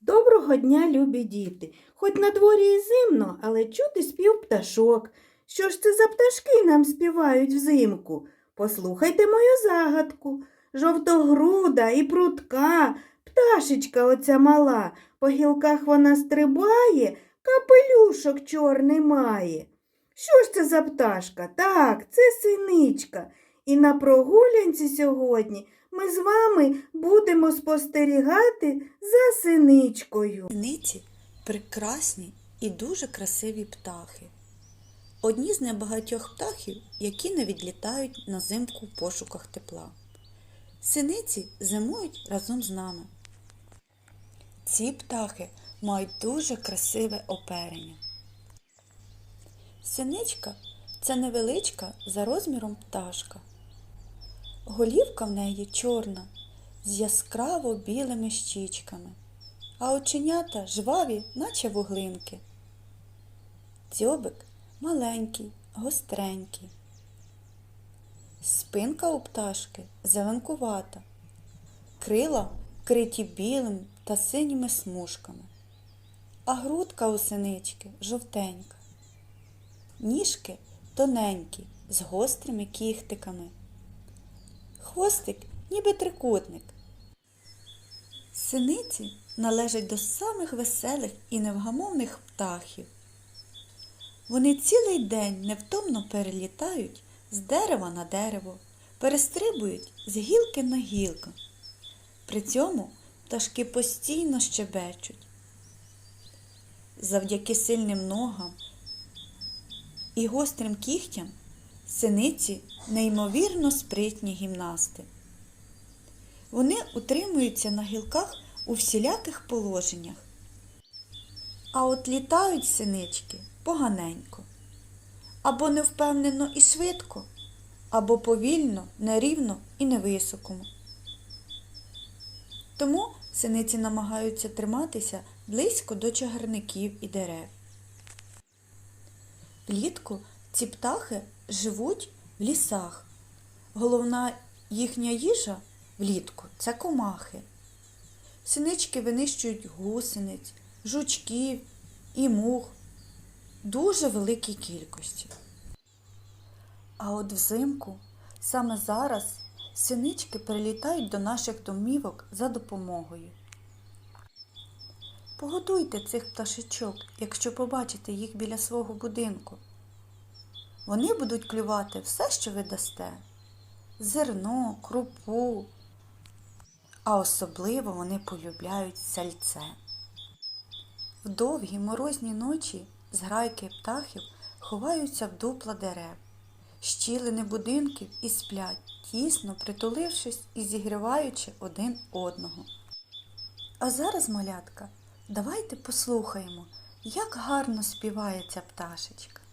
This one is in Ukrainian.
Доброго дня, любі діти. Хоч на дворі і зимно, але чути спів пташок. Що ж це за пташки нам співають взимку? Послухайте мою загадку. Жовтогруда і прутка, пташечка оця мала, по гілках вона стрибає, капелюшок чорний має. Що ж це за пташка? Так, це синичка. І на прогулянці сьогодні ми з вами будемо спостерігати за синичкою. Синиці прекрасні і дуже красиві птахи. Одні з небагатьох птахів, які не відлітають на зимку в пошуках тепла. Синиці зимують разом з нами. Ці птахи мають дуже красиве оперення. Синичка це невеличка за розміром пташка. Голівка в неї чорна з яскраво білими щічками а оченята жваві, наче вуглинки. Дзьобик маленький, гостренький. Спинка у пташки зеленкувата, крила вкриті білим та синіми смужками, а грудка у синички жовтенька. Ніжки тоненькі, з гострими кіхтиками. Хвостик ніби трикутник. Синиці належать до самих веселих і невгамовних птахів. Вони цілий день невтомно перелітають з дерева на дерево, перестрибують з гілки на гілку. При цьому пташки постійно щебечуть. Завдяки сильним ногам і гострим кігтям синиці неймовірно спритні гімнасти. Вони утримуються на гілках у всіляких положеннях. А от літають синички поганенько. Або невпевнено і швидко, або повільно, нерівно і невисокому. Тому синиці намагаються триматися близько до чагарників і дерев. Влітку ці птахи живуть в лісах. Головна їхня їжа влітку це комахи. Синички винищують гусениць, жучків і мух дуже великій кількості. А от взимку саме зараз синички прилітають до наших домівок за допомогою. Погодуйте цих пташечок, якщо побачите їх біля свого будинку. Вони будуть клювати все, що ви дасте зерно, крупу, а особливо вони полюбляють сальце. В довгі морозні ночі зграйки птахів ховаються в дупла дерев, щілини будинків і сплять, тісно притулившись і зігріваючи один одного. А зараз, малятка, давайте послухаємо, як гарно співає ця пташечка.